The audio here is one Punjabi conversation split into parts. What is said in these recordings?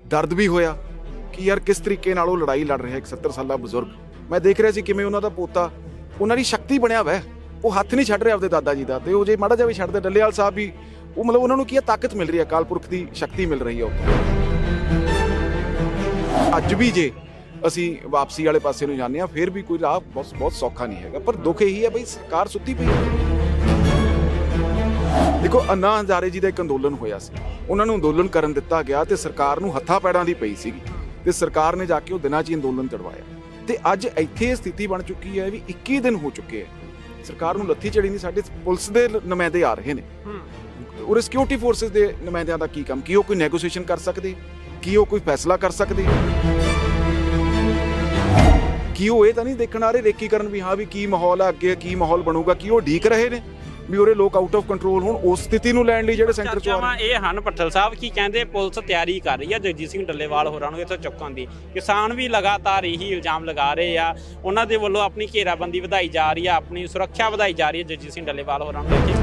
ਦਰਦ ਵੀ ਹੋਇਆ ਕਿ ਯਾਰ ਕਿਸ ਤਰੀਕੇ ਨਾਲ ਉਹ ਲੜਾਈ ਲੜ ਰਿਹਾ ਇੱਕ 70 ਸਾਲਾ ਬਜ਼ੁਰਗ। ਮੈਂ ਦੇਖ ਰਿਹਾ ਸੀ ਕਿਵੇਂ ਉਹਨਾਂ ਦਾ ਪੋਤਾ, ਉਹਨਾਂ ਦੀ ਸ਼ਕਤੀ ਬਣਿਆ ਹੋਇਆ ਉਹ ਹੱਥ ਨਹੀਂ ਛੱਡ ਰਿਹਾ ਆਪਦੇ ਦਾਦਾ ਜੀ ਦਾ ਤੇ ਉਹ ਜੇ ਮਾੜਾ ਜਿਹਾ ਵੀ ਛੱਡਦੇ ਡੱਲੇਵਾਲ ਸਾਹਿਬ ਵੀ, ਉਹ ਮਤਲਬ ਉਹਨਾਂ ਨੂੰ ਕੀ ਹੈ ਤਾਕਤ ਮਿਲ ਰਹੀ ਹੈ ਅਕਾਲ ਪੁਰਖ ਦੀ ਸ਼ਕਤੀ ਮਿਲ ਰਹੀ ਹੈ ਉਹ ਅੱਜ ਵੀ ਜੇ ਅਸੀਂ ਵਾਪਸੀ ਵਾਲੇ ਪਾਸੇ ਨੂੰ ਜਾਂਦੇ ਆ ਫਿਰ ਵੀ ਕੋਈ ਰਾਹ ਬਹੁਤ ਬਹੁਤ ਸੌਖਾ ਨਹੀਂ ਹੈਗਾ। ਪਰ ਦੁੱਖ ਇਹੀ ਹੈ ਬਈ ਸਰਕਾਰ ਸੁੱਤੀ ਪਈ ਹੈ ਦੇਖੋ ਅੰਨਾ ਹਜ਼ਾਰੇ ਜੀ ਦਾ ਇੱਕ ਅੰਦੋਲਨ ਹੋਇਆ ਸੀ। ਉਹਨਾਂ ਨੂੰ ਅੰਦੋਲਨ ਕਰਨ ਦਿੱਤਾ ਗਿਆ ਤੇ ਸਰਕਾਰ ਨੂੰ ਹੱਥਾਂ ਪੈੜਾਂ ਦੀ ਪਈ ਸੀਗੀ ਤੇ ਸਰਕਾਰ ਨੇ ਜਾ ਕੇ ਉਹ ਦਿਨਾਂ 'ਚ ਅੰਦੋਲਨ ਤੜਵਾਇਆ। ਤੇ ਅੱਜ ਇੱਥੇ ਸਥਿਤੀ ਬਣ ਚੁੱਕੀ ਹੈ ਵੀ 21 ਦਿਨ ਹੋ ਚੁੱਕੇ ਹੈ। ਸਰਕਾਰ ਨੂੰ ਲੱਥੀ ਚੜੀ ਨਹੀਂ ਸਾਡੇ ਪੁਲਿਸ ਦੇ ਨੁਮਾਇੰਦੇ ਆ ਰਹੇ ਨੇ। ਔਰ ਸਿਕਿਉਰਿਟੀ ਫੋਰਸਸ ਦੇ ਨੁਮਾਇੰਦਿਆਂ ਦਾ ਕੀ ਕੰਮ? ਕੀ ਉਹ ਕੋਈ ਨੈਗੋਸੀਏਸ਼ਨ ਕਰ ਸਕਦੇ? ਕੀ ਉਹ ਕੋਈ ਫੈਸਲਾ ਕਰ ਸਕਦੇ? ਕੀ ਉਹ ਇਹ ਤਾਂ ਨਹੀਂ ਦੇਖਣ ਆ ਰਹੇ ਰੇਕੀਕਰਨ ਵੀ ਹਾਂ ਵੀ ਕੀ ਮਾਹੌਲ ਹੈ ਅੱਗੇ ਕੀ ਮਾਹੌਲ ਬਣੂਗਾ ਕੀ ਉਹ ਢੀਕ ਰਹੇ ਨੇ? ਵੀ ਉਹਰੇ ਲੋਕ ਆਊਟ ਆਫ ਕੰਟਰੋਲ ਹੋਣ ਉਸ ਸਥਿਤੀ ਨੂੰ ਲੈਣ ਲਈ ਜਿਹੜੇ ਸੈਂਟਰ ਚ ਆ ਰਹੇ ਇਹ ਹਨ ਪੱਠਲ ਸਾਹਿਬ ਕੀ ਕਹਿੰਦੇ ਪੁਲਿਸ ਤਿਆਰੀ ਕਰ ਰਹੀ ਹੈ ਜਗਜੀਤ ਸਿੰਘ ਡੱਲੇਵਾਲ ਹੋਰਾਂ ਨੂੰ ਇੱਥੋਂ ਚੁੱਕਣ ਦੀ। ਕਿਸਾਨ ਵੀ ਲਗਾਤਾਰ ਇਹੀ ਇਲਜ਼ਾਮ ਲਗਾ ਰਹੇ ਆ। ਉਹਨਾਂ ਦੇ ਵੱਲੋਂ ਆਪਣੀ ਘੇਰਾਬੰਦੀ ਵਧਾਈ ਜਾ ਰਹੀ ਆ ਆਪਣੀ ਸੁਰੱਖਿਆ ਵਧਾਈ ਜਾ ਰਹੀ ਹੈ ਜਗਜੀਤ ਸਿੰਘ ਡੱਲੇਵਾਲ ਹੋਰਾਂ ਨੂੰ ਲੈ ਕੇ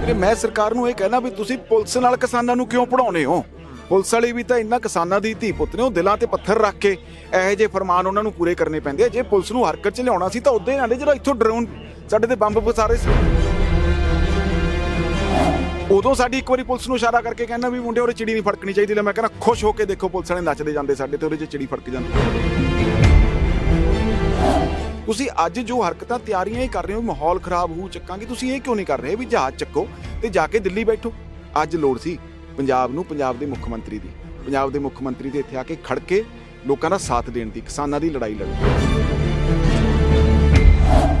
ਵੀਰੇ ਮੈਂ ਸਰਕਾਰ ਨੂੰ ਇਹ ਕਹਿਣਾ ਵੀ ਤੁਸੀਂ ਪੁਲਿਸ ਨਾਲ ਕਿਸਾਨਾਂ ਨੂੰ ਕਿਉਂ ਪੜਾਉਨੇ ਹੋ? ਪੁਲਿਸ ਵਾਲੇ ਵੀ ਤਾਂ ਇੰਨਾ ਕਿਸਾਨਾਂ ਦੀ ਧੀ ਪੁੱਤ ਨੇ, ਉਹ ਦਿਲਾਂ ਤੇ ਪੱਥਰ ਰੱਖ ਕੇ ਇਹੋ ਜਿਹੇ ਫਰਮਾਨ ਉਹਨਾਂ ਨੂੰ ਪੂਰੇ ਕਰਨੇ ਪੈਂਦੇ ਆ। ਜੇ ਪੁਲਿਸ ਨੂੰ ਹਰਕਤ 'ਚ ਲਿਆਉਣਾ ਸੀ ਤਾਂ ਉਦੋਂ ਹੀ ਨਾਲੇ ਜਿਹੜਾ ਇੱਥੋਂ ਡਰੋਨ ਸਾਡੇ ਤੇ ਬੰਬ ਫਸਾਰੇ ਸੀ। ਉਦੋਂ ਸਾਡੀ ਇੱਕ ਵਾਰੀ ਪੁਲਿਸ ਨੂੰ ਇਸ਼ਾਰਾ ਕਰਕੇ ਕਹਿੰਦਾ ਵੀ ਮੁੰਡੇ ਉਹਰੇ ਚਿੜੀ ਨਹੀਂ ਫੜਕਣੀ ਚਾਹੀਦੀ। ਲੈ ਮੈਂ ਕਹਿੰਦਾ, ਖੁਸ਼ ਹੋ ਕੇ ਦੇਖੋ ਪੁਲਿਸ ਵਾਲੇ ਨੱਚਦੇ ਜਾਂਦੇ ਸਾਡੇ ਤੇ, ਉਹਦੇ 'ਚ ਚਿੜੀ ਫੜਕ ਜਾਂਦੀ। ਤੁਸੀਂ ਅੱਜ ਜੋ ਹਰਕਤਾਂ ਤਿਆਰੀਆਂ ਹੀ ਕਰ ਰਹੇ ਹੋ, ਮਾਹੌਲ ਖਰਾਬ ਹੋ ਚੱਕਾਂਗੇ, ਤੁਸੀਂ ਇਹ ਕਿਉਂ ਨਹੀਂ ਕਰ ਰਹੇ ਵੀ ਜਹਾਜ਼ ਚੱਕੋ ਤੇ ਜਾ ਕੇ ਦਿੱਲੀ ਬੈਠੋ। ਅੱਜ ਲੋੜ ਸੀ ਪੰਜਾਬ ਨੂੰ ਪੰਜਾਬ ਦੇ ਮੁੱਖ ਮੰਤਰੀ ਦੀ। ਪੰਜਾਬ ਦੇ ਮੁੱਖ ਮੰਤਰੀ ਦੇ ਇੱਥੇ ਆ ਕੇ ਖੜ ਕੇ ਲੋਕਾਂ ਦਾ ਸਾਥ ਦੇਣ ਦੀ ਕਿਸਾਨਾਂ ਦੀ ਲੜਾਈ ਲੜਨ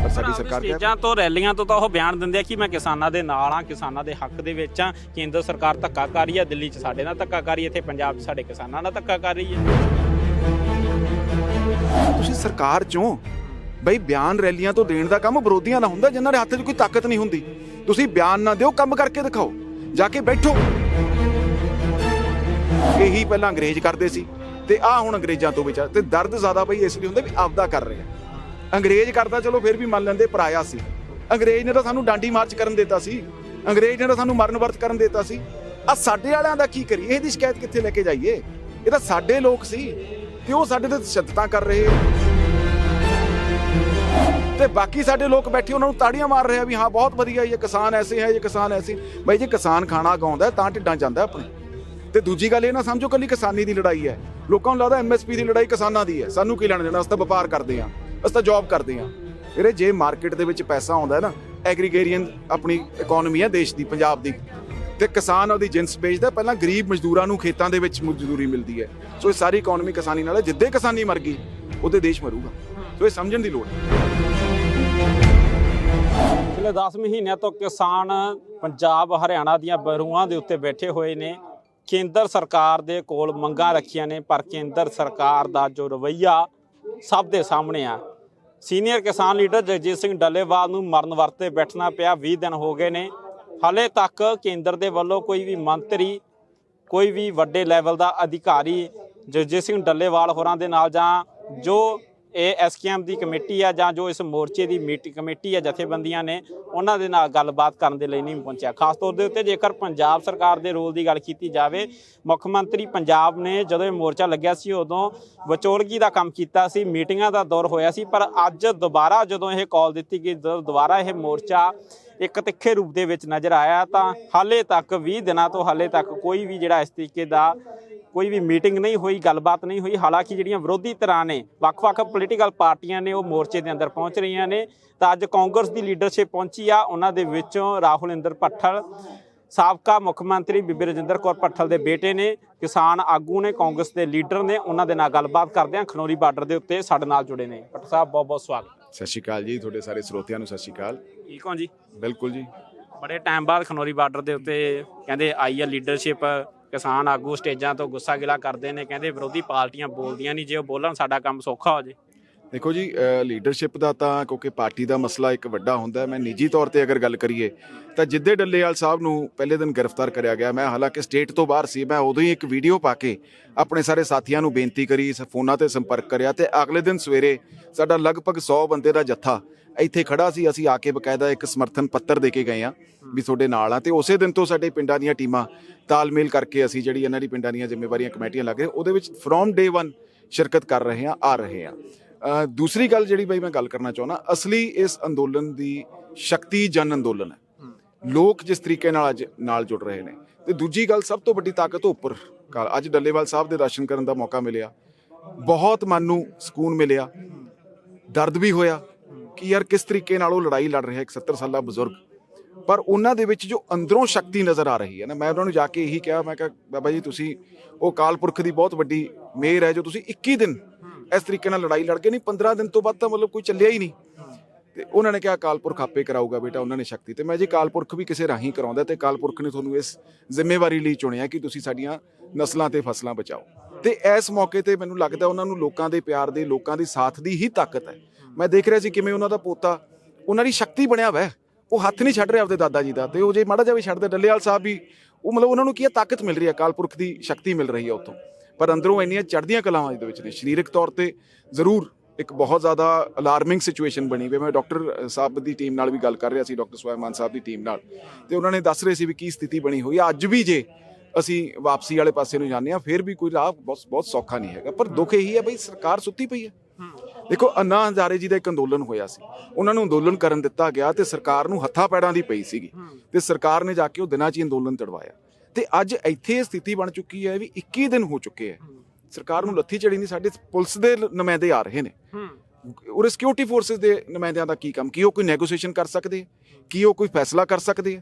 ਪਰ ਸਾਡੀ ਸਰਕਾਰ ਕਹਿ ਸਟੇਜਾਂ ਤੋਂ ਰੈਲੀਆਂ ਤੋਂ ਤਾਂ ਉਹ ਬਿਆਨ ਦਿੰਦੇ ਆ ਕਿ ਮੈਂ ਕਿਸਾਨਾਂ ਦੇ ਨਾਲ ਆ ਕਿਸਾਨਾਂ ਦੇ ਹੱਕ ਦੇ ਵਿੱਚ ਆ ਕੇਂਦਰ ਸਰਕਾਰ ਧੱਕਾ ਕਰ ਰਹੀ ਹੈ ਦਿੱਲੀ 'ਚ ਸਾਡੇ ਨਾਲ ਧੱਕਾ ਕਰ ਰਹੀ ਹੈ ਇੱਥੇ ਪੰਜਾਬ 'ਚ ਸਾਡੇ ਕਿਸਾਨਾਂ ਨਾਲ ਧੱਕਾ ਕਰ ਰਹੀ ਹੈ ਤੁਸੀਂ ਸਰਕਾਰ ਚੋਂ ਬਈ ਬਿਆਨ ਰੈਲੀਆਂ ਤੋਂ ਦੇਣ ਦਾ ਕੰਮ ਵਿਰੋਧੀਆਂ ਦਾ ਹੁੰਦਾ ਜਿਨ੍ਹਾਂ ਦੇ ਹੱਥ 'ਚ ਕੋਈ ਤਾਕਤ ਨਹੀਂ ਹੁੰਦੀ। ਤੁਸੀਂ ਬਿਆਨ ਨਾ ਦਿਓ ਕੰਮ ਕਰਕੇ ਦਿਖਾਓ। ਜਾ ਕੇ ਬੈਠੋ। ਇਹੀ ਪਹਿਲਾਂ ਅੰਗਰੇਜ਼ ਕਰਦੇ ਸੀ ਤੇ ਆ ਹੁਣ ਅੰਗਰੇਜ਼ਾਂ ਤੋਂ ਵਿਚਾਰ ਤੇ ਦਰਦ ਜ਼ਿਆਦਾ ਬਈ ਇਸ ਲਈ ਹੁੰਦਾ ਵੀ ਆਪਦਾ ਕਰ ਰਹੇ ਆ। ਅੰਗਰੇਜ਼ ਕਰਦਾ ਚਲੋ ਫਿਰ ਵੀ ਮੰਨ ਲੈਂਦੇ ਪਰਾਇਆ ਸੀ। ਅੰਗਰੇਜ਼ ਨੇ ਤਾਂ ਸਾਨੂੰ ਡਾਂਡੀ ਮਾਰਚ ਕਰਨ ਦਿੱਤਾ ਸੀ। ਅੰਗਰੇਜ਼ ਨੇ ਤਾਂ ਸਾਨੂੰ ਮਰਨ ਵਰਤ ਕਰਨ ਦਿੱਤਾ ਸੀ। ਆ ਸਾਡੇ ਵਾਲਿਆਂ ਦਾ ਕੀ ਕਰੀਏ? ਇਹਦੀ ਸ਼ਿਕਾਇਤ ਕਿੱਥੇ ਲੈ ਕੇ ਜਾਈਏ? ਇਹ ਤਾਂ ਸਾਡੇ ਲੋਕ ਸੀ ਤੇ ਉਹ ਸਾਡੇ ਤੇ ਤਸ਼ੱਦਦਾਂ ਕਰ ਰਹੇ ਆ। ਤੇ ਬਾਕੀ ਸਾਡੇ ਲੋਕ ਬੈਠੇ ਉਹਨਾਂ ਨੂੰ ਤਾੜੀਆਂ ਮਾਰ ਰਹੇ ਆ ਵੀ ਹਾਂ, ਬਹੁਤ ਵਧੀਆ, ਇਹ ਕਿਸਾਨ ਐਸੇ ਹੈ, ਇਹ ਕਿਸਾਨ ਐਸੇ। ਬਈ ਜੇ ਕਿਸਾਨ ਖਾਣਾ ਗਾਉਂਦਾ ਤਾਂ ਢਿੱਡਾਂ ਜਾਂਦਾ ਆਪਣੇ। ਤੇ ਦੂਜੀ ਗੱਲ ਇਹ ਨਾ ਸਮਝੋ ਕੱਲੀ ਕਿਸਾਨੀ ਦੀ ਲੜਾਈ ਹੈ। ਲੋਕਾਂ ਨੂੰ ਲੱਗਦਾ ਐਮਐਸਪੀ ਦੀ ਲੜਾਈ ਕਿਸਾਨਾਂ ਦੀ ਹੈ। ਸਾਨੂੰ ਕੀ ਲੈਣਾ ਦੇਣਾ? ਅਸੀਂ ਤਾਂ ਵਪਾਰ ਕਰਦੇ ਹਾਂ। ਅਸੀਂ ਤਾਂ ਜੌਬ ਕਰਦੇ ਹਾਂ। ਵੀਰੇ, ਜੇ ਮਾਰਕੀਟ ਦੇ ਵਿੱਚ ਪੈਸਾ ਆਉਂਦਾ ਨਾ ਐਗਰੀਗੇਰੀਅਨ ਆਪਣੀ ਇਕਨੋਮੀ ਹੈ ਦੇਸ਼ ਦੀ, ਪੰਜਾਬ ਦੀ, ਤੇ ਕਿਸਾਨ ਉਹਦੀ ਜਿੰਸ ਵੇਚਦਾ ਪਹਿਲਾਂ ਗਰੀਬ ਮਜ਼ਦੂਰਾਂ ਨੂੰ ਖੇਤਾਂ ਦੇ ਵਿੱਚ ਮਜ਼ਦੂਰੀ ਮਿਲਦੀ ਹੈ। ਸੋ ਇਹ ਸਾਰੀ ਇਕਨੋਮੀ ਕਿਸਾਨੀ ਨਾਲ ਹੈ। ਜਿੱਦੇ ਕਿਸਾਨੀ ਮਰ ਗਈ ਉਹਦੇ ਦੇਸ਼ ਮਰੂਗਾ। ਸੋ ਇਹ ਸਮਝਣ ਦੀ ਲੋੜ ਹੈ। ਪਿਛਲੇ 10 ਮਹੀਨਿਆਂ ਤੋਂ ਕਿਸਾਨ ਪੰਜਾਬ, ਹਰਿਆਣਾ ਦੀਆਂ ਬਰੂਆਂ ਦੇ ਉੱਤੇ ਬੈਠੇ ਹੋਏ ਨੇ। ਕੇਂਦਰ ਸਰਕਾਰ ਦੇ ਕੋਲ ਮੰਗਾਂ ਰੱਖੀਆਂ ਨੇ, ਪਰ ਕੇਂਦਰ ਸਰਕਾਰ ਦਾ ਜੋ ਰਵੱਈਆ ਸਭ ਦੇ ਸਾਹਮਣੇ ਆ। ਸੀਨੀਅਰ ਕਿਸਾਨ ਲੀਡਰ ਜਗਜੀਤ ਸਿੰਘ ਡੱਲੇਵਾਲ ਨੂੰ ਮਰਨ ਵਰਤੇ ਬੈਠਣਾ ਪਿਆ 20 ਦਿਨ ਹੋ ਗਏ ਨੇ। ਹਾਲੇ ਤੱਕ ਕੇਂਦਰ ਦੇ ਵੱਲੋਂ ਕੋਈ ਵੀ ਮੰਤਰੀ, ਕੋਈ ਵੀ ਵੱਡੇ ਲੈਵਲ ਦਾ ਅਧਿਕਾਰੀ ਜਗਜੀਤ ਸਿੰਘ ਡੱਲੇਵਾਲ ਹੋਰਾਂ ਦੇ ਨਾਲ ਜਾਂ ਜੋ ਇਹ ਐਸਕੇਐਮ ਦੀ ਕਮੇਟੀ ਆ ਜਾਂ ਜੋ ਇਸ ਮੋਰਚੇ ਦੀ ਮੀਟਿੰਗ ਕਮੇਟੀ ਆ, ਜਥੇਬੰਦੀਆਂ ਨੇ ਉਹਨਾਂ ਦੇ ਨਾਲ ਗੱਲਬਾਤ ਕਰਨ ਦੇ ਲਈ ਨਹੀਂ ਪਹੁੰਚਿਆ। ਖਾਸ ਤੌਰ ਦੇ ਉੱਤੇ ਜੇਕਰ ਪੰਜਾਬ ਸਰਕਾਰ ਦੇ ਰੋਲ ਦੀ ਗੱਲ ਕੀਤੀ ਜਾਵੇ, ਮੁੱਖ ਮੰਤਰੀ ਪੰਜਾਬ ਨੇ ਜਦੋਂ ਇਹ ਮੋਰਚਾ ਲੱਗਿਆ ਸੀ, ਉਦੋਂ ਵਿਚੋਲਗੀ ਦਾ ਕੰਮ ਕੀਤਾ ਸੀ, ਮੀਟਿੰਗਾਂ ਦਾ ਦੌਰ ਹੋਇਆ ਸੀ, ਪਰ ਅੱਜ ਦੁਬਾਰਾ ਜਦੋਂ ਇਹ ਕਾਲ ਦਿੱਤੀ ਗਈ ਦੁਬਾਰਾ ਇਹ ਮੋਰਚਾ ਇੱਕ ਤਿੱਖੇ ਰੂਪ ਦੇ ਵਿੱਚ ਨਜ਼ਰ ਆਇਆ, ਤਾਂ ਹਾਲੇ ਤੱਕ 20 ਦਿਨਾਂ ਤੋਂ ਹਾਲੇ ਤੱਕ ਕੋਈ ਵੀ ਜਿਹੜਾ ਇਸ ਤਰੀਕੇ ਦਾ ਕੋਈ ਵੀ ਮੀਟਿੰਗ ਨਹੀਂ ਹੋਈ ਗੱਲਬਾਤ ਨਹੀਂ ਹੋਈ। ਹਾਲਾਂਕਿ ਜਿਹੜੀਆਂ ਵਿਰੋਧੀ ਧਿਰਾਂ ਨੇ ਵੱਖ-ਵੱਖ ਪੋਲੀਟੀਕਲ ਪਾਰਟੀਆਂ ਨੇ ਉਹ ਮੋਰਚੇ ਦੇ ਅੰਦਰ ਪਹੁੰਚ ਰਹੀਆਂ ਨੇ। ਤਾਂ ਅੱਜ ਕਾਂਗਰਸ ਦੀ ਲੀਡਰਸ਼ਿਪ ਪਹੁੰਚੀ ਆ। ਉਹਨਾਂ ਦੇ ਵਿੱਚੋਂ ਰਾਹੁਲ ਇੰਦਰ ਭੱਠਲ ਸਾਬਕਾ ਮੁੱਖ ਮੰਤਰੀ ਬੀਬੀ ਰਜਿੰਦਰ ਕੌਰ ਭੱਠਲ ਦੇ ਬੇਟੇ ਨੇ ਕਿਸਾਨ ਆਗੂ ਨੇ ਕਾਂਗਰਸ ਦੇ ਲੀਡਰ ਨੇ। ਉਹਨਾਂ ਦੇ ਨਾਲ ਗੱਲਬਾਤ ਕਰਦੇ ਹਾਂ। ਖਨੌਰੀ ਬਾਰਡਰ ਦੇ ਉੱਤੇ ਸਾਡੇ ਨਾਲ ਜੁੜੇ ਨੇ। ਭੱਠਲ ਸਾਹਿਬ ਬਹੁਤ ਬਹੁਤ ਸਵਾਗਤ। ਸਤਿ ਸ਼੍ਰੀ ਅਕਾਲ ਜੀ। ਤੁਹਾਡੇ ਸਾਰੇ ਸਰੋਤਿਆਂ ਨੂੰ ਸਤਿ ਸ਼੍ਰੀ ਅਕਾਲ। ਠੀਕ ਹੋ ਜੀ? ਬਿਲਕੁਲ ਜੀ। ਬੜੇ ਟਾਈਮ ਬਾਅਦ ਖਨੌਰੀ ਬਾਰਡਰ ਦੇ ਉੱਤੇ ਕਹਿੰਦੇ ਆਈ ਆ ਲੀਡਰਸ਼ਿਪ ਕਿਸਾਨ ਆਗੂ ਸਟੇਜਾਂ ਤੋਂ ਗੁੱਸਾ ਗਿਲਾ ਕਰਦੇ ਨੇ, ਕਹਿੰਦੇ ਵਿਰੋਧੀ ਪਾਰਟੀਆਂ ਬੋਲਦੀਆਂ ਨਹੀਂ ਜੇ ਉਹ ਬੋਲਣ ਸਾਡਾ ਕੰਮ ਸੌਖਾ ਹੋ ਜੇ। ਦੇਖੋ ਜੀ ਲੀਡਰਸ਼ਿਪ ਦਾ ਤਾਂ ਕਿਉਂਕਿ ਪਾਰਟੀ ਦਾ ਮਸਲਾ ਇੱਕ ਵੱਡਾ ਹੁੰਦਾ ਹੈ, ਮੈਂ ਨਿੱਜੀ ਤੌਰ ਤੇ ਅਗਰ ਗੱਲ ਕਰੀਏ, ਤਾਂ ਜਿੱਦੇ ਡੱਲੇਵਾਲ ਸਾਹਿਬ ਨੂੰ ਪਹਿਲੇ ਦਿਨ ਗ੍ਰਿਫਤਾਰ ਕਰਿਆ ਗਿਆ, ਮੈਂ ਹਾਲਾਂਕਿ ਸਟੇਟ ਤੋਂ ਬਾਹਰ ਸੀ, ਮੈਂ ਉਦੋਂ ਹੀ ਇੱਕ ਵੀਡੀਓ ਪਾ ਕੇ ਆਪਣੇ ਸਾਰੇ ਸਾਥੀਆਂ ਨੂੰ ਬੇਨਤੀ ਕਰੀ, ਸ- ਫੋਨਾਂ ਤੇ ਸੰਪਰਕ ਕਰਿਆ ਤੇ ਅਗਲੇ ਦਿਨ ਸਵੇਰੇ ਸਾਡਾ ਲਗਭਗ 100 ਬੰਦੇ ਦਾ ਜੱਥਾ ਇੱਥੇ ਖੜਾ ਸੀ, ਅਸੀਂ ਆ ਕੇ ਬਕਾਇਦਾ ਇੱਕ ਸਮਰਥਨ ਪੱਤਰ ਦੇ ਕੇ ਗਏ ਆ ਵੀ ਤੁਹਾਡੇ ਨਾਲ ਆ ਤੇ ਉਸੇ ਦਿਨ ਤੋਂ ਸਾਡੇ ਪਿੰਡਾਂ ਦੀਆਂ ਟੀਮਾਂ ਤਾਲਮੇਲ ਕਰਕੇ ਅਸੀਂ ਜਿਹੜੀ ਇਹਨਾਂ ਦੀ ਪਿੰਡਾਂ ਦੀਆਂ ਜ਼ਿੰਮੇਵਾਰੀਆਂ ਕਮੇਟੀਆਂ ਲੱਗ ਰਹੇ ਉਹਦੇ ਵਿੱਚ ਫਰੋਮ ਡੇ 1 ਸ਼ਿਰਕਤ ਕਰ ਰਹੇ ਆ ਆ ਰਹੇ ਆ ਦੂਸਰੀ ਗੱਲ ਜਿਹੜੀ ਬਈ ਮੈਂ ਗੱਲ ਕਰਨਾ ਚਾਹੁੰਦਾ ਅਸਲੀ ਇਸ ਅੰਦੋਲਨ ਦੀ ਸ਼ਕਤੀ ਜਨ ਅੰਦੋਲਨ ਹੈ। ਲੋਕ ਜਿਸ ਤਰੀਕੇ ਨਾਲ ਅੱਜ ਨਾਲ ਜੁੜ ਰਹੇ ਨੇ। ਤੇ ਦੂਜੀ ਗੱਲ ਸਭ ਤੋਂ ਵੱਡੀ ਤਾਕਤ ਉੱਪਰ ਅੱਜ ਡੱਲੇਵਾਲ ਸਾਹਿਬ ਦੇ ਦਰਸ਼ਨ ਕਰਨ ਦਾ ਮੌਕਾ ਮਿਲਿਆ। ਬਹੁਤ ਮਨ ਨੂੰ ਸਕੂਨ ਮਿਲਿਆ। ਦਰਦ ਵੀ ਹੋਇਆ ਕਿ ਯਾਰ ਕਿਸ ਤਰੀਕੇ ਨਾਲ ਉਹ ਲੜਾਈ ਲੜ ਰਿਹਾ ਇੱਕ 70 ਸਾਲਾ ਬਜ਼ੁਰਗ। ਪਰ ਉਹਨਾਂ ਦੇ ਵਿੱਚ ਜੋ ਅੰਦਰੋਂ ਸ਼ਕਤੀ ਨਜ਼ਰ ਆ ਰਹੀ ਹੈ ਨਾ ਮੈਂ ਉਹਨਾਂ ਨੂੰ ਜਾ ਕੇ ਇਹੀ ਕਿਹਾ ਮੈਂ ਕਿਹਾ ਬਾਬਾ ਜੀ ਤੁਸੀਂ ਉਹ ਕਾਲਪੁਰਖ ਦੀ ਬਹੁਤ ਵੱਡੀ ਮਿਹਰ ਹੈ ਜੋ ਤੁਸੀਂ 21 ਦਿਨ ਇਸ ਤਰੀਕੇ ਨਾਲ ਲੜਾਈ ਲੜ ਕੇ ਨਹੀਂ 15 ਦਿਨ ਤੋਂ ਬਾਅਦ ਤਾਂ ਮਤਲਬ ਕੋਈ ਚੱਲਿਆ ਹੀ ਨਹੀਂ। ਤੇ ਉਹਨਾਂ ਨੇ ਕਿਹਾ ਕਾਲਪੁਰਖ ਆਪੇ ਕਰਾਊਗਾ ਬੇਟਾ, ਉਹਨਾਂ ਨੇ ਸ਼ਕਤੀ ਤੇ। ਮੈਂ ਜੀ ਕਾਲਪੁਰਖ ਵੀ ਕਿਸੇ ਰਾਹੀਂ ਕਰਾਉਂਦਾ ਤੇ ਕਾਲਪੁਰਖ ਨੇ ਤੁਹਾਨੂੰ ਇਸ ਜ਼ਿੰਮੇਵਾਰੀ ਲਈ ਚੁਣਿਆ ਕਿ ਤੁਸੀਂ ਸਾਡੀਆਂ ਨਸਲਾਂ ਤੇ ਫਸਲਾਂ ਬਚਾਓ। ਤੇ ਇਸ ਮੌਕੇ ਤੇ ਮੈਨੂੰ ਲੱਗਦਾ ਉਹਨਾਂ ਨੂੰ ਲੋਕਾਂ ਦੇ ਪਿਆਰ ਦੇ, ਲੋਕਾਂ ਦੇ ਸਾਥ ਦੀ ਹੀ ਤਾਕਤ ਹੈ। ਮੈਂ ਦੇਖ ਰਿਹਾ ਸੀ ਕਿਵੇਂ ਉਹਨਾਂ ਦਾ ਪੋਤਾ, ਉਹਨਾਂ ਦੀ ਸ਼ਕਤੀ ਬਣਿਆ ਹੋਇਆ ਉਹ ਹੱਥ ਨਹੀਂ ਛੱਡ ਰਿਹਾ ਆਪਦੇ ਦਾਦਾ ਜੀ ਦਾ ਤੇ ਉਹ ਜੇ ਮਾੜਾ ਜਿਹਾ ਵੀ ਛੱਡਦੇ, ਡੱਲੇਵਾਲ ਸਾਹਿਬ ਵੀ, ਉਹ ਮਤਲਬ ਉਹਨਾਂ ਨੂੰ ਕੀ ਹੈ, ਤਾਕਤ ਮਿਲ ਰਹੀ ਹੈ, ਕਾਲਪੁਰਖ ਦੀ ਸ਼ਕਤੀ ਮਿਲ ਰਹੀ ਹੈ ਉੱਥੋਂ। ਪਰ ਅੰਦਰੋਂ ਇੰਨੀਆਂ ਚੜ੍ਹਦੀਆਂ ਕਲਾਵਾਂ ਦੇ ਵਿੱਚ ਨੇ। ਸਰੀਰਕ ਤੌਰ ਤੇ ਜ਼ਰੂਰ ਇੱਕ ਬਹੁਤ ਜ਼ਿਆਦਾ ਅਲਾਰਮਿੰਗ ਸਿਚੁਏਸ਼ਨ ਬਣੀ ਵੀ ਮੈਂ ਡਾਕਟਰ ਸਾਹਿਬ ਦੀ ਟੀਮ ਨਾਲ ਵੀ ਗੱਲ ਕਰ ਰਿਹਾ ਸੀ, ਡਾਕਟਰ ਸੁਆਇਮਾਨ ਸਾਹਿਬ ਦੀ ਟੀਮ ਨਾਲ। ਤੇ ਉਹਨਾਂ ਨੇ ਦੱਸ ਰਹੇ ਸੀ ਵੀ ਕੀ ਸਥਿਤੀ ਬਣੀ ਹੋਈ ਆ ਅੱਜ ਵੀ ਜੇ ਅਸੀਂ ਵਾਪਸੀ ਵਾਲੇ ਪਾਸੇ ਨੂੰ ਜਾਂਦੇ ਹਾਂ, ਫਿਰ ਵੀ ਕੋਈ ਰਾਹ ਬਹੁਤ ਬਹੁਤ ਸੌਖਾ ਨਹੀਂ ਹੈਗਾ। ਪਰ ਦੁੱਖ ਇਹੀ ਹੈ ਬਈ ਸਰਕਾਰ ਸੁੱਤੀ ਪਈ ਹੈ। ਦੇਖੋ, ਅੰਨਾ ਹਜ਼ਾਰੇ ਜੀ ਦਾ ਇੱਕ ਅੰਦੋਲਨ ਹੋਇਆ ਸੀ। ਉਹਨਾਂ ਨੂੰ ਅੰਦੋਲਨ ਕਰਨ ਦਿੱਤਾ ਗਿਆ ਤੇ ਸਰਕਾਰ ਨੂੰ ਹੱਥਾਂ ਪੈੜਾਂ ਦੀ ਪਈ ਸੀਗੀ। ਤੇ ਸਰਕਾਰ ਨੇ ਜਾ ਕੇ ਉਹ ਦਿਨਾਂ 'ਚ ਹੀ ਅੰਦੋਲਨ ਤੜਵਾਇਆ। ਤੇ ਅੱਜ ਇੱਥੇ ਸਥਿਤੀ ਬਣ ਚੁੱਕੀ ਹੈ ਵੀ 21 ਦਿਨ ਹੋ ਚੁੱਕੇ ਹੈ। ਸਰਕਾਰ ਨੂੰ ਲੱਥੀ ਚੜੀ ਨਹੀਂ ਸਾਡੇ ਪੁਲਿਸ ਦੇ ਨੁਮਾਇੰਦੇ ਆ ਰਹੇ ਨੇ। ਔਰ ਸਿਕਿਉਰਿਟੀ ਫੋਰਸਸ ਦੇ ਨੁਮਾਇੰਦਿਆਂ ਦਾ ਕੀ ਕੰਮ? ਕੀ ਉਹ ਕੋਈ ਨੈਗੋਸੀਏਸ਼ਨ ਕਰ ਸਕਦੇ ਕੀ ਉਹ ਕੋਈ ਫੈਸਲਾ ਕਰ ਸਕਦੇ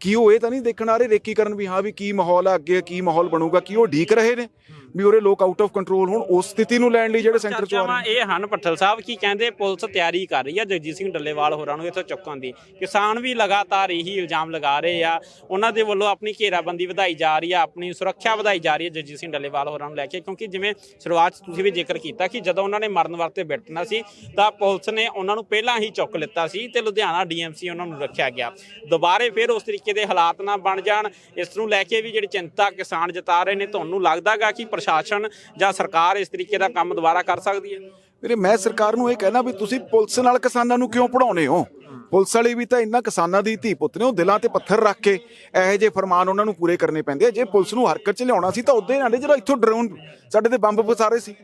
ਕੀ ਉਹ ਇਹ ਤਾਂ ਨਹੀਂ ਦੇਖਣ ਆ ਰਹੇ ਰੇਕੀਕਰਨ ਵੀ ਹਾਂ ਵੀ ਕੀ ਮਾਹੌਲ ਹੈ ਅੱਗੇ ਕੀ ਮਾਹੌਲ ਬਣੂਗਾ ਕੀ ਉਹ ਢੀਕ ਰਹੇ ਨੇ? ਵੀ ਉਹਰੇ ਲੋਕ ਆਊਟ ਆਫ ਕੰਟਰੋਲ ਹੋਣ ਉਸ ਸਥਿਤੀ ਨੂੰ ਲੈਣ ਲਈ ਜਿਹੜੇ ਸੈਂਟਰ ਚ ਆ ਰਹੇ ਚਰਚਾਵਾਂ ਇਹ ਹਨ ਪੱਠਲ ਸਾਹਿਬ ਕੀ ਕਹਿੰਦੇ ਪੁਲਿਸ ਤਿਆਰੀ ਕਰ ਰਹੀ ਹੈ ਜਗਜੀਤ ਸਿੰਘ ਡੱਲੇਵਾਲ ਹੋਰਾਂ ਨੂੰ ਇੱਥੋਂ ਚੁੱਕਣ ਦੀ। ਕਿਸਾਨ ਵੀ ਲਗਾਤਾਰ ਇਹੀ ਇਲਜ਼ਾਮ ਲਗਾ ਰਹੇ ਆ। ਉਹਨਾਂ ਦੇ ਵੱਲੋਂ ਆਪਣੀ ਘੇਰਾਬੰਦੀ ਵਧਾਈ ਜਾ ਰਹੀ ਆ ਆਪਣੀ ਸੁਰੱਖਿਆ ਵਧਾਈ ਜਾ ਰਹੀ ਹੈ ਜਗਜੀਤ ਸਿੰਘ ਡੱਲੇਵਾਲ ਹੋਰਾਂ ਨੂੰ ਲੈ ਕੇ। ਕਿਉਂਕਿ ਜਿਵੇਂ ਸ਼ੁਰੂਆਤ ਤੁਸੀਂ ਵੀ ਜ਼ਿਕਰ ਕੀਤਾ ਕਿ ਜਦੋਂ ਉਹਨਾਂ ਨੇ ਮਰਨ ਵਰਤੇ ਬੈਠਣਾ ਸੀ ਤਾਂ ਪੁਲਿਸ ਨੇ ਉਹਨਾਂ ਨੂੰ ਪਹਿਲਾਂ ਹੀ ਚੁੱਕ ਲਿੱਤਾ ਸੀ ਤੇ ਲੁਧਿਆਣਾ ਡੀਐਮਸੀ ਉਹਨਾਂ ਨੂੰ ਰੱਖਿਆ ਗਿਆ। ਦੁਬਾਰੇ ਫਿਰ ਉਸ ਤਰੀਕੇ ਦੇ ਹਾਲਾਤ ਨਾ ਬਣ ਜਾਣ ਇਸ ਨੂੰ ਲੈ ਕੇ ਵੀ ਜਿਹੜੀ ਚਿੰਤਾ ਕਿਸਾਨ ਜਤਾ ਰਹੇ ਨੇ ਤੁਹਾਨੂੰ ਲੱਗਦਾਗਾ ਕਿ ਪ੍ਰਸ਼ਾਸਨ ਜਾਂ ਸਰਕਾਰ ਇਸ ਤਰੀਕੇ ਦਾ ਕੰਮ ਦੁਬਾਰਾ ਕਰ ਸਕਦੀ ਹੈ? ਵੀਰੇ, ਮੈਂ ਸਰਕਾਰ ਨੂੰ ਇਹ ਕਹਿਣਾ ਵੀ ਤੁਸੀਂ ਪੁਲਿਸ ਨਾਲ ਕਿਸਾਨਾਂ ਨੂੰ ਕਿਉਂ ਪੜਾਉਨੇ ਹੋ? ਪੁਲਿਸ ਵਾਲੇ ਵੀ ਤਾਂ ਇੰਨਾ ਕਿਸਾਨਾਂ ਦੀ ਧੀ ਪੁੱਤ ਨੇ, ਉਹ ਦਿਲਾਂ ਤੇ ਪੱਥਰ ਰੱਖ ਕੇ ਇਹੋ ਜਿਹੇ ਫਰਮਾਨ ਉਹਨਾਂ ਨੂੰ ਪੂਰੇ ਕਰਨੇ ਪੈਂਦੇ ਆ। ਜੇ ਪੁਲਿਸ ਨੂੰ ਹਰਕਤ 'ਚ ਲਿਆਉਣਾ ਸੀ ਤਾਂ ਉਦੋਂ ਨਾਲੇ ਜਦੋਂ ਇੱਥੋਂ ਡਰੋਨ ਸਾਡੇ ਤੇ ਬੰਬ ਫਸਾਰੇ ਸੀ।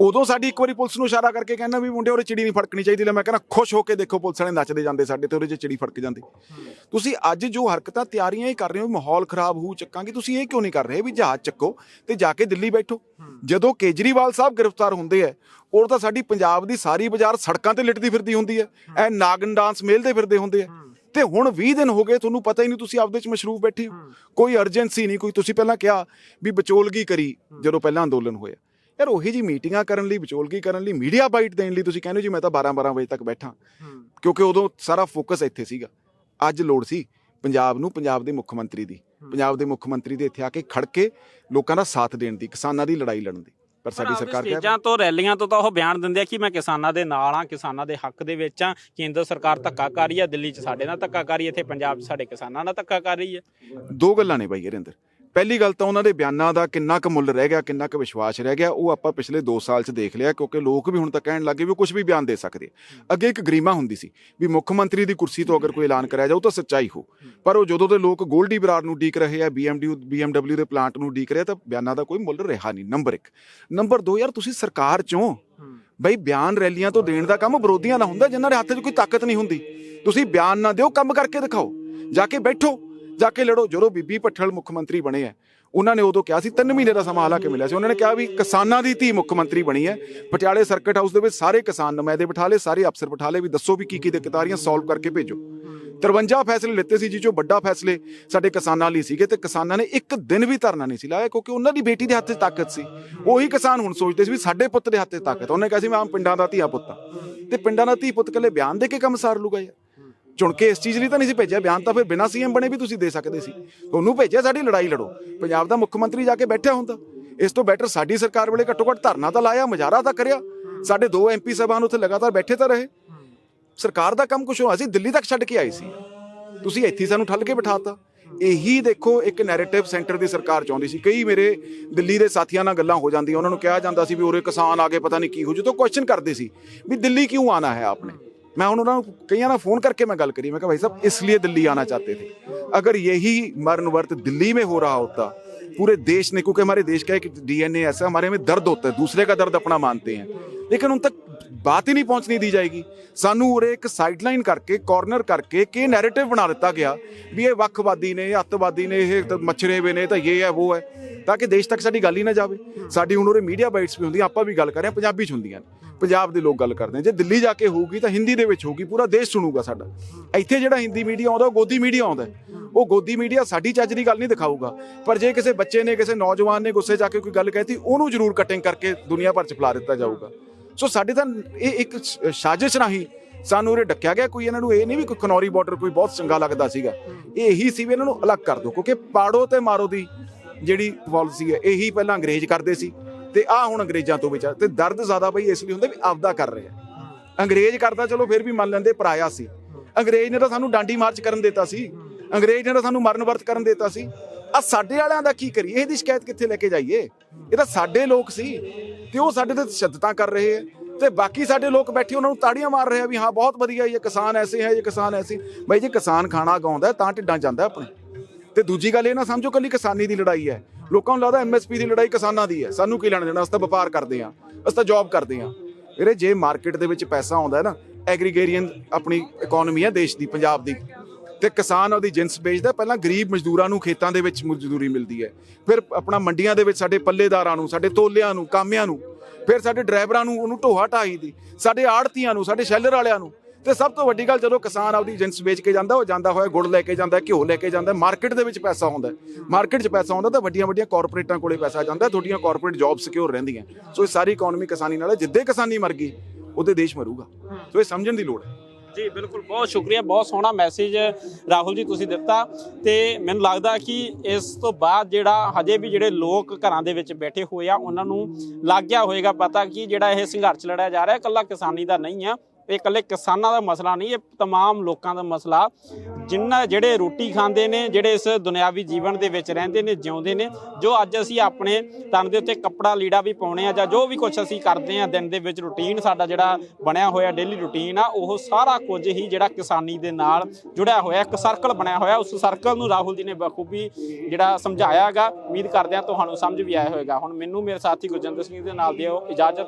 ਉਦੋਂ ਸਾਡੀ ਇੱਕ ਵਾਰੀ ਪੁਲਿਸ ਨੂੰ ਇਸ਼ਾਰਾ ਕਰਕੇ ਕਹਿੰਦਾ ਵੀ ਮੁੰਡੇ ਉਹਰੇ ਚਿੜੀ ਨਹੀਂ ਫੜਕਣੀ ਚਾਹੀਦੀ। ਲੈ ਮੈਂ ਕਹਿੰਦਾ ਖੁਸ਼ ਹੋ ਕੇ ਦੇਖੋ ਪੁਲਿਸ ਵਾਲੇ ਨੱਚਦੇ ਜਾਂਦੇ ਸਾਡੇ ਤੇ ਉਹਦੇ 'ਚ ਚਿੜੀ ਫੜਕ ਜਾਂਦੀ। ਤੁਸੀਂ ਅੱਜ ਜੋ ਹਰਕਤਾਂ, ਤਿਆਰੀਆਂ ਹੀ ਕਰ ਰਹੇ ਹੋ, ਮਾਹੌਲ ਖਰਾਬ ਹੋਊ ਚੱਕਾਂਗੇ ਤੁਸੀਂ ਇਹ ਕਿਉਂ ਨਹੀਂ ਕਰ ਰਹੇ? ਵੀ ਜਹਾਜ਼ ਚੱਕੋ ਤੇ ਜਾ ਕੇ ਦਿੱਲੀ ਬੈਠੋ। ਜਦੋਂ ਕੇਜਰੀਵਾਲ ਸਾਹਿਬ ਗ੍ਰਿਫਤਾਰ ਹੁੰਦੇ ਆ ਉਹ ਤਾਂ ਸਾਡੀ ਪੰਜਾਬ ਦੀ ਸਾਰੀ ਬਾਜ਼ਾਰ ਸੜਕਾਂ ਤੇ ਲਿਟਦੀ ਫਿਰਦੀ ਹੁੰਦੀ ਹੈ ਐ ਨਾਗਨ ਡਾਂਸ ਮੇਲਦੇ ਫਿਰਦੇ ਹੁੰਦੇ ਆ। ਤੇ ਹੁਣ 20 ਦਿਨ ਹੋ ਗਏ, ਤੁਹਾਨੂੰ ਪਤਾ ਹੀ ਨਹੀਂ ਤੁਸੀਂ ਆਪਦੇ ਚ ਮਸ਼ਰੂਫ ਬੈਠੇ ਹੋ। ਕੋਈ ਅਰਜੈਂਸੀ ਨਹੀਂ, ਕੋਈ ਤੁਸੀਂ ਪਹਿਲਾਂ ਕਿਹਾ ਵੀ ਬਚੋਲਗੀ ਕਰੀ ਜਦੋਂ ਪਹਿਲਾਂ ਅੰਦੋਲਨ ਹੋਇਆ। ਯਾਰ ਉਹੀ ਜੀ ਮੀਟਿੰਗਾਂ ਕਰਨ ਲਈ ਵਿਚੋਲਗੀ ਕਰਨ ਲਈ ਮੀਡੀਆ ਬਾਈਟ ਦੇਣ ਲਈ ਤੁਸੀਂ ਕਹਿੰਦੇ ਜੀ ਮੈਂ ਤਾਂ 12 12 ਵਜੇ ਤੱਕ ਬੈਠਾ। ਕਿਉਂਕਿ ਉਦੋਂ ਸਾਰਾ ਫੋਕਸ ਇੱਥੇ ਸੀਗਾ। ਅੱਜ ਲੋੜ ਸੀ ਪੰਜਾਬ ਨੂੰ ਪੰਜਾਬ ਦੇ ਮੁੱਖ ਮੰਤਰੀ ਦੀ। ਪੰਜਾਬ ਦੇ ਮੁੱਖ ਮੰਤਰੀ ਦੇ ਇੱਥੇ ਆ ਕੇ ਖੜ ਕੇ ਲੋਕਾਂ ਦਾ ਸਾਥ ਦੇਣ ਦੀ ਕਿਸਾਨਾਂ ਦੀ ਲੜਾਈ ਲੜਨ ਦੀ। ਪਰ ਸਾਡੀ ਸਰਕਾਰ ਕਹਿ ਸਟੇਜਾਂ ਤੋਂ ਰੈਲੀਆਂ ਤੋਂ ਤਾਂ ਉਹ ਬਿਆਨ ਦਿੰਦੇ ਆ ਕਿ ਮੈਂ ਕਿਸਾਨਾਂ ਦੇ ਨਾਲ ਆ ਕਿਸਾਨਾਂ ਦੇ ਹੱਕ ਦੇ ਵਿੱਚ ਆ ਕੇਂਦਰ ਸਰਕਾਰ ਧੱਕਾ ਕਰ ਰਹੀ ਹੈ ਦਿੱਲੀ 'ਚ ਸਾਡੇ ਨਾਲ ਧੱਕਾ ਕਰ ਰਹੀ ਹੈ ਇੱਥੇ ਪੰਜਾਬ 'ਚ ਸਾਡੇ ਕਿਸਾਨਾਂ ਨਾਲ ਧੱਕਾ ਕਰ ਰਹੀ ਹੈ ਦੋ ਗੱਲਾਂ ਨੇ ਬਾਈ ਇਹਦੇ ਅੰਦਰ ਪਹਿਲੀ ਗੱਲ ਤਾਂ ਉਹਨਾਂ ਦੇ ਬਿਆਨਾਂ ਦਾ ਕਿੰਨਾ ਕੁ ਮੁੱਲ ਰਹਿ ਗਿਆ ਕਿੰਨਾ ਕੁ ਵਿਸ਼ਵਾਸ ਰਹਿ ਗਿਆ ਉਹ ਆਪਾਂ ਪਿਛਲੇ 2 ਸਾਲ 'ਚ ਦੇਖ ਲਿਆ ਕਿਉਂਕਿ ਲੋਕ ਵੀ ਹੁਣ ਤਾਂ ਕਹਿਣ ਲੱਗੇ ਵੀ ਕੁਝ ਵੀ ਬਿਆਨ ਦੇ ਸਕਦੇ। ਅੱਗੇ ਇੱਕ ਗਰੀਮਾ ਹੁੰਦੀ ਸੀ ਵੀ ਮੁੱਖ ਮੰਤਰੀ ਦੀ ਕੁਰਸੀ ਤੋਂ ਅਗਰ ਕੋਈ ਐਲਾਨ ਕਰਿਆ ਜਾਊ ਤਾਂ ਸੱਚਾਈ ਹੋ। ਪਰ ਉਹ ਜਦੋਂ ਦੇ ਲੋਕ ਗੋਲਡੀ ਬਰਾੜ ਨੂੰ ਡੀਕ ਰਹੇ ਆ ਬੀਐਮਡੀ ਬੀਐਮਡਬਲਿਊ ਦੇ ਪਲਾਂਟ ਨੂੰ ਡੀਕ ਰਹੇ ਤਾਂ ਬਿਆਨਾਂ ਦਾ ਕੋਈ ਮੁੱਲ ਰਿਹਾ ਨਹੀਂ ਨੰਬਰ 1 ਨੰਬਰ 2 ਯਾਰ ਤੁਸੀਂ ਸਰਕਾਰ ਚੋਂ ਬਈ ਬਿਆਨ ਰੈਲੀਆਂ ਤੋਂ ਦੇਣ ਦਾ ਕੰਮ ਵਿਰੋਧੀਆਂ ਦਾ ਹੁੰਦਾ ਜਿਨ੍ਹਾਂ ਦੇ ਹੱਥ 'ਚ ਕੋਈ ਤਾਕਤ ਨਹੀਂ ਹੁੰਦੀ। ਤੁਸੀਂ ਬਿਆਨ ਨਾ ਦਿਓ ਕੰਮ ਕਰਕੇ ਦਿਖਾਓ। ਜਾ ਕੇ ਬੈਠੋ। ਜਾ ਕੇ ਲੜੋ। ਜਦੋਂ ਬੀਬੀ ਭੱਠਲ ਮੁੱਖ ਮੰਤਰੀ ਬਣੇ ਹੈ ਉਹਨਾਂ ਨੇ ਉਦੋਂ ਕਿਹਾ ਸੀ 3 ਮਹੀਨੇ ਦਾ ਸਮਾਂ ਹਾਲਾ ਕੇ ਮਿਲਿਆ ਸੀ। ਉਹਨਾਂ ਨੇ ਕਿਹਾ ਵੀ ਕਿਸਾਨਾਂ ਦੀ ਧੀ ਮੁੱਖ ਮੰਤਰੀ ਬਣੀ ਹੈ ਪਟਿਆਲੇ ਸਰਕਟ ਹਾਊਸ ਦੇ ਵਿੱਚ ਸਾਰੇ ਕਿਸਾਨ ਨੁਮਾਇੰਦੇ ਬਿਠਾ ਲਏ, ਸਾਰੇ ਅਫਸਰ ਬਿਠਾ ਲਏ ਵੀ ਦੱਸੋ ਵੀ ਕੀ ਕੀ ਦਿੱਕਤਾਂ ਆ ਸੋਲਵ ਕਰਕੇ ਭੇਜੋ। 53 ਫੈਸਲੇ ਲਿੱਤੇ ਸੀ ਜੀ, ਜੋ ਵੱਡਾ ਫੈਸਲੇ ਸਾਡੇ ਕਿਸਾਨਾਂ ਲਈ ਸੀਗੇ ਤੇ ਕਿਸਾਨਾਂ ਨੇ ਇੱਕ ਦਿਨ ਵੀ ਧਰਨਾ ਨਹੀਂ ਸੀ ਲਾਇਆ, ਕਿਉਂਕਿ ਉਹਨਾਂ ਦੀ ਬੇਟੀ ਦੇ ਹੱਥ 'ਚ ਤਾਕਤ ਸੀ। ਉਹੀ ਕਿਸਾਨ ਹੁਣ ਸੋਚਦੇ ਸੀ ਵੀ ਸਾਡੇ ਪੁੱਤ ਦੇ ਹੱਥ 'ਚ ਤਾਕਤ ਉਹਨੇ ਕਿਹਾ ਸੀ, ਮੈਂ ਆਮ ਪਿੰਡਾਂ ਦਾ ਧੀਆ ਪੁੱਤ ਹਾਂ ਤੇ ਪਿੰਡਾਂ ਦਾ ਧੀ ਪੁੱਤ ਕੱਲੇ ਬਿਆਨ ਦੇ ਕੇ ਕੰਮ ਸਾਰ ਲੂਗਾ ਯਾਰ। ਚੁਣ ਕੇ ਇਸ ਚੀਜ਼ ਲਈ ਤਾਂ ਨਹੀਂ ਸੀ ਭੇਜਿਆ। ਬਿਆਨ ਤਾਂ ਫਿਰ ਬਿਨਾਂ ਸੀਐਮ ਬਣੇ ਵੀ ਤੁਸੀਂ ਦੇ ਸਕਦੇ ਸੀ। ਤੁਹਾਨੂੰ ਭੇਜਿਆ, ਸਾਡੀ ਲੜਾਈ ਲੜੋ। ਪੰਜਾਬ ਦਾ ਮੁੱਖ ਮੰਤਰੀ ਜਾ ਕੇ ਬੈਠਿਆ ਹੁੰਦਾ। ਇਸ ਤੋਂ ਬੈਟਰ ਸਾਡੀ ਸਰਕਾਰ ਵੇਲੇ ਘੱਟੋ ਘੱਟ ਧਰਨਾ ਤਾਂ ਲਾਇਆ, ਮੁਜ਼ਾਹਰਾ ਤਾਂ ਕਰਿਆ। ਸਾਡੇ ਦੋ ਐਮਪੀ ਸਾਹਿਬਾਨ ਉੱਥੇ ਲਗਾਤਾਰ ਬੈਠੇ ਤਾਂ ਰਹੇ। ਸਰਕਾਰ ਦਾ ਕੰਮ ਕੁਛ ਹੋ ਸੀ ਦਿੱਲੀ ਤੱਕ ਛੱਡ ਕੇ ਆਏ ਸੀ। ਤੁਸੀਂ ਇੱਥੇ ਸਾਨੂੰ ਠੱਲ ਕੇ ਬਿਠਾਤਾ। ਇਹੀ ਦੇਖੋ, ਇੱਕ ਨੈਰੇਟਿਵ ਸੈਂਟਰ ਦੀ ਸਰਕਾਰ ਚਾਹੁੰਦੀ ਸੀ। ਕਈ ਮੇਰੇ ਦਿੱਲੀ ਦੇ ਸਾਥੀਆਂ ਨਾਲ ਗੱਲਾਂ ਹੋ ਜਾਂਦੀਆਂ। ਉਹਨਾਂ ਨੂੰ ਕਿਹਾ ਜਾਂਦਾ ਸੀ ਵੀ ਉਰੇ ਕਿਸਾਨ ਆ ਗਏ, ਪਤਾ ਨਹੀਂ ਕੀ ਹੋ ਜੂ। ਤਾਂ ਕੁਐਸਚਨ ਕਰਦੇ ਸੀ ਵੀ ਦਿੱਲੀ ਕਿਉਂ ਆਣਾ ਹੈ ਆਪਨੇ? मैं उन्होंने कईयां ना फोन करके मैं गल करी मैं कहा भाई साहब इसलिए दिल्ली आना चाहते थे अगर यही मरण वर्त दिल्ली में हो रहा होता पूरे देश ने क्योंकि हमारे देश का एक डीएनए ऐसा हमारे में दर्द होता है दूसरे का दर्द अपना मानते हैं ਲੇਕਿਨ ਹੁਣ ਤੱਕ ਬਾਤ ਹੀ ਨਹੀਂ ਪਹੁੰਚਣੀ ਦੀ ਜਾਏਗੀ। ਸਾਨੂੰ ਉਰੇ ਇੱਕ ਸਾਈਡਲਾਈਨ ਕਰਕੇ ਕਾਰਨਰ ਕਰਕੇ ਕਿ ਨੈਰੇਟਿਵ ਬਣਾ ਦਿੱਤਾ ਗਿਆ ਵੀ ਇਹ ਵੱਖਵਾਦੀ ਨੇ, ਅੱਤਵਾਦੀ ਨੇ, ਇਹ ਮੱਛਰੇ ਵੇ ਨੇ ਤਾਂ ਇਹ ਹੈ, ਉਹ ਹੈ। ਤਾਂ ਕਿ ਦੇਸ਼ ਤੱਕ ਸਾਡੀ ਗੱਲ ਹੀ ਨਾ ਜਾਵੇ। ਸਾਡੀ ਹੁਣ ਉਰੇ ਮੀਡੀਆ ਬਾਈਟਸ ਵੀ ਹੁੰਦੀਆਂ ਆਪਾਂ ਵੀ ਗੱਲ ਕਰ ਰਹੇ ਹਾਂ ਪੰਜਾਬੀ ਚ ਹੁੰਦੀਆਂ ਪੰਜਾਬ ਦੇ ਲੋਕ ਗੱਲ ਕਰਦੇ ਜੇ ਦਿੱਲੀ ਜਾ ਕੇ ਹੋਊਗੀ ਤਾਂ ਹਿੰਦੀ ਦੇ ਵਿੱਚ ਹੋਊਗੀ, ਪੂਰਾ ਦੇਸ਼ ਸੁਣੂਗਾ ਸਾਡਾ। ਇੱਥੇ ਜਿਹੜਾ ਹਿੰਦੀ ਮੀਡੀਆ ਆਉਂਦਾ, ਉਹ ਗੋਦੀ ਮੀਡੀਆ ਆਉਂਦਾ। ਉਹ ਗੋਦੀ ਮੀਡੀਆ ਸਾਡੀ ਚੱਜ ਦੀ ਗੱਲ ਨਹੀਂ ਦਿਖਾਊਗਾ। ਪਰ ਜੇ ਕਿਸੇ ਬੱਚੇ ਨੇ, ਕਿਸੇ ਨੌਜਵਾਨ ਨੇ ਗੁੱਸੇ ਜਾ ਕੇ ਕੋਈ ਗੱਲ ਕਹਿਤੀ, ਉਹਨੂੰ ਜ਼ਰੂਰ ਕਟਿੰਗ ਕਰਕੇ ਦੁਨੀਆ ਭਰ ਚ ਫਲਾ ਦਿੱਤਾ ਜਾਊਗਾ। ਸੋ ਸਾਡੇ ਤਾਂ ਇਹ ਇੱਕ ਸਾਜ਼ਿਸ਼ ਰਾਹੀਂ ਸਾਨੂੰ ਉਰੇ ਡੱਕਿਆ ਗਿਆ। ਕੋਈ ਇਹਨਾਂ ਨੂੰ ਇਹ ਨਹੀਂ ਵੀ ਕੋਈ ਖਨੌਰੀ ਬਾਰਡਰ ਕੋਈ ਬਹੁਤ ਚੰਗਾ ਲੱਗਦਾ ਸੀਗਾ। ਇਹ ਇਹੀ ਸੀ ਵੀ ਇਹਨਾਂ ਨੂੰ ਅਲੱਗ ਕਰ ਦਿਓ, ਕਿਉਂਕਿ ਪਾੜੋ ਤੇ ਮਾਰੋ ਦੀ ਜਿਹੜੀ ਪਾਲਿਸੀ ਹੈ, ਇਹੀ ਪਹਿਲਾਂ ਅੰਗਰੇਜ਼ ਕਰਦੇ ਸੀ। ਤੇ ਆ ਹੁਣ ਅੰਗਰੇਜ਼ਾਂ ਤੋਂ ਵਿਚਾਰ ਤੇ ਦਰਦ ਜ਼ਿਆਦਾ ਬਈ ਇਸ ਲਈ ਹੁੰਦਾ ਵੀ ਆਪਦਾ ਕਰ ਰਹੇ। ਆ ਅੰਗਰੇਜ਼ ਕਰਦਾ ਚਲੋ, ਫਿਰ ਵੀ ਮੰਨ ਲੈਂਦੇ ਪਰਾਇਆ ਸੀ। ਅੰਗਰੇਜ਼ ਨੇ ਤਾਂ ਸਾਨੂੰ ਡਾਂਡੀ ਮਾਰਚ ਕਰਨ ਦਿੱਤਾ ਸੀ। ਅੰਗਰੇਜ਼ ਨੇ ਤਾਂ ਸਾਨੂੰ ਮਰਨ ਵਰਤ ਕਰਨ ਦਿੱਤਾ ਸੀ। ਆ ਸਾਡੇ ਵਾਲਿਆਂ ਦਾ ਕੀ ਕਰੀਏ? ਇਹਦੀ ਸ਼ਿਕਾਇਤ ਕਿੱਥੇ ਲੈ ਕੇ ਜਾਈਏ? ਇਹ ਤਾਂ ਸਾਡੇ ਲੋਕ ਸੀ ਤੇ ਉਹ ਸਾਡੇ ਤੇ ਤਸ਼ੱਦਦਾਂ ਕਰ ਰਹੇ ਆ ਤੇ ਬਾਕੀ ਸਾਡੇ ਲੋਕ ਬੈਠੇ, ਉਹਨਾਂ ਨੂੰ ਤਾੜੀਆਂ ਮਾਰ ਰਹੇ ਆ ਵੀ ਹਾਂ, ਬਹੁਤ ਵਧੀਆ ਇਹ ਕਿਸਾਨ ਐਸੇ ਹੈ, ਇਹ ਕਿਸਾਨ ਐਸੇ। ਬਈ ਜੇ ਕਿਸਾਨ ਖਾਣਾ ਗਾਉਂਦਾ ਤਾਂ ਢਿੱਡਾਂ ਜਾਂਦਾ ਆਪਣੇ। ਤੇ ਦੂਜੀ ਗੱਲ ਇਹ ਨਾ ਸਮਝੋ ਕੱਲੀ ਕਿਸਾਨੀ ਦੀ ਲੜਾਈ ਹੈ। ਲੋਕਾਂ ਨੂੰ ਲੱਗਦਾ ਐਮਐਸਪੀ ਦੀ ਲੜਾਈ ਕਿਸਾਨਾਂ ਦੀ ਹੈ। ਸਾਨੂੰ ਕੀ ਲੈਣਾ ਦੇਣਾ? ਅਸੀਂ ਤਾਂ ਵਪਾਰ ਕਰਦੇ ਹਾਂ, ਅਸੀਂ ਤਾਂ ਜੌਬ ਕਰਦੇ ਹਾਂ। ਵੀਰੇ, ਜੇ ਮਾਰਕੀਟ ਦੇ ਵਿੱਚ ਪੈਸਾ ਆਉਂਦਾ ਹੈ ਨਾ, ਐਗਰੀਗੇਰੀਅਨ ਆਪਣੀ ਇਕਨੋਮੀ ਹੈ ਦੇਸ਼ ਦੀ, ਪੰਜਾਬ ਦੀ ਤੇ ਕਿਸਾਨ ਉਹਦੀ ਜਿੰਸ ਵੇਚਦਾ, ਪਹਿਲਾਂ ਗਰੀਬ ਮਜ਼ਦੂਰਾਂ ਨੂੰ ਖੇਤਾਂ ਦੇ ਵਿੱਚ ਮਜ਼ਦੂਰੀ ਮਿਲਦੀ ਹੈ। ਫਿਰ ਆਪਣਾ ਮੰਡੀਆਂ ਦੇ ਵਿੱਚ ਸਾਡੇ ਪੱਲੇਦਾਰਾਂ ਨੂੰ, ਸਾਡੇ ਤੋਲਿਆਂ ਨੂੰ, ਕਾਮਿਆਂ ਨੂੰ, ਫਿਰ ਸਾਡੇ ਡਰਾਈਵਰਾਂ ਨੂੰ, ਉਹਨੂੰ ਢੋਹਾ ਢਾਈ ਦੀ, ਸਾਡੇ ਆੜਤੀਆਂ ਨੂੰ, ਸਾਡੇ ਸ਼ੈਲਰ ਵਾਲਿਆਂ ਨੂੰ। ਤੇ ਸਭ ਤੋਂ ਵੱਡੀ ਗੱਲ ਜਦੋਂ ਕਿਸਾਨ ਆਪਦੀ ਜਿੰਸ ਵੇਚ ਕੇ ਜਾਂਦਾ, ਉਹ ਜਾਂਦਾ ਹੋਇਆ, ਗੁੜ ਲੈ ਕੇ ਜਾਂਦਾ, ਘਿਓ ਲੈ ਕੇ ਜਾਂਦਾ, ਮਾਰਕੀਟ ਦੇ ਵਿੱਚ ਪੈਸਾ ਆਉਂਦਾ ਮਾਰਕੀਟ 'ਚ ਪੈਸਾ ਆਉਂਦਾ ਤਾਂ ਵੱਡੀਆਂ ਵੱਡੀਆਂ ਕਾਰਪੋਰੇਟਾਂ ਕੋਲੇ ਪੈਸਾ ਜਾਂਦਾ, ਤੁਹਾਡੀਆਂ ਕਾਰਪੋਰੇਟ ਜੌਬ ਸਿਕਿਉਰ ਰਹਿੰਦੀਆਂ। ਸੋ ਇਹ ਸਾਰੀ ਇਕਨੋਮੀ ਕਿਸਾਨੀ ਨਾਲ ਹੈ, ਜਿੱਦੇ ਕਿਸਾਨੀ ਮਰ ਗਈ, ਉਹਦੇ ਦੇਸ਼ ਮਰੂਗਾ। ਸੋ ਇਹ ਸਮਝਣ ਦੀ ਲੋੜ ਹੈ। ਜੀ, ਬਿਲਕੁਲ, ਬਹੁਤ ਸ਼ੁਕਰੀਆ, ਬਹੁਤ ਸੋਹਣਾ ਮੈਸੇਜ ਰਾਹੁਲ ਜੀ ਤੁਸੀਂ ਦਿੱਤਾ ਤੇ ਮੈਨੂੰ ਲੱਗਦਾ ਕਿ ਇਸ ਤੋਂ ਬਾਅਦ ਜਿਹੜਾ ਹਜੇ ਵੀ ਜਿਹੜੇ ਲੋਕ ਘਰਾਂ ਦੇ ਵਿੱਚ ਬੈਠੇ ਹੋਏ ਆ, ਉਹਨਾਂ ਨੂੰ ਲੱਗ ਗਿਆ ਹੋਏਗਾ ਪਤਾ ਕਿ ਜਿਹੜਾ ਇਹ ਸੰਘਰਸ਼ ਲੜਿਆ ਜਾ ਰਿਹਾ, ਇਕੱਲਾ ਕਿਸਾਨੀ ਦਾ ਨਹੀਂ ਆ। ਇਹ ਇਕੱਲੇ ਕਿਸਾਨਾਂ ਦਾ ਮਸਲਾ ਨਹੀਂ ਇਹ तमाम ਲੋਕਾਂ ਦਾ ਮਸਲਾ ਜਿਨ੍ਹਾਂ ਜਿਹੜੇ ਰੋਟੀ ਖਾਂਦੇ ਨੇ ਜਿਹੜੇ ਇਸ ਦੁਨਿਆਵੀ ਜੀਵਨ ਦੇ ਵਿੱਚ ਰਹਿੰਦੇ ਨੇ ਜਿਉਂਦੇ ਨੇ ਜੋ ਅੱਜ ਅਸੀਂ ਆਪਣੇ ਤਨ ਦੇ ਉੱਤੇ ਕੱਪੜਾ ਲੀੜਾ ਵੀ ਪਾਉਣੇ ਆ ਜਾਂ ਜੋ ਵੀ ਕੁਝ ਅਸੀਂ ਕਰਦੇ ਆ ਦਿਨ ਦੇ ਵਿੱਚ ਰੁਟੀਨ ਸਾਡਾ ਜਿਹੜਾ ਬਣਿਆ ਹੋਇਆ ਡੇਲੀ ਰੁਟੀਨ ਆ ਉਹ ਸਾਰਾ ਕੁਝ ਹੀ ਜਿਹੜਾ ਕਿਸਾਨੀ ਦੇ ਨਾਲ ਜੁੜਿਆ ਹੋਇਆ ਇੱਕ ਸਰਕਲ ਬਣਿਆ ਹੋਇਆ ਉਸ ਸਰਕਲ ਨੂੰ ਰਾਹੁਲ ਜੀ ਨੇ ਬਖੂਬੀ ਜਿਹੜਾ ਸਮਝਾਇਆ ਹੈਗਾ ਉਮੀਦ ਕਰਦੇ ਆ ਤੁਹਾਨੂੰ ਸਮਝ ਵੀ ਆਇਆ ਹੋਵੇਗਾ ਹੁਣ ਮੈਨੂੰ ਮੇਰੇ ਸਾਥੀ ਗੁਰਜਿੰਦਰ ਸਿੰਘ ਦੇ ਨਾਲ ਦਿਓ ਇਜਾਜ਼ਤ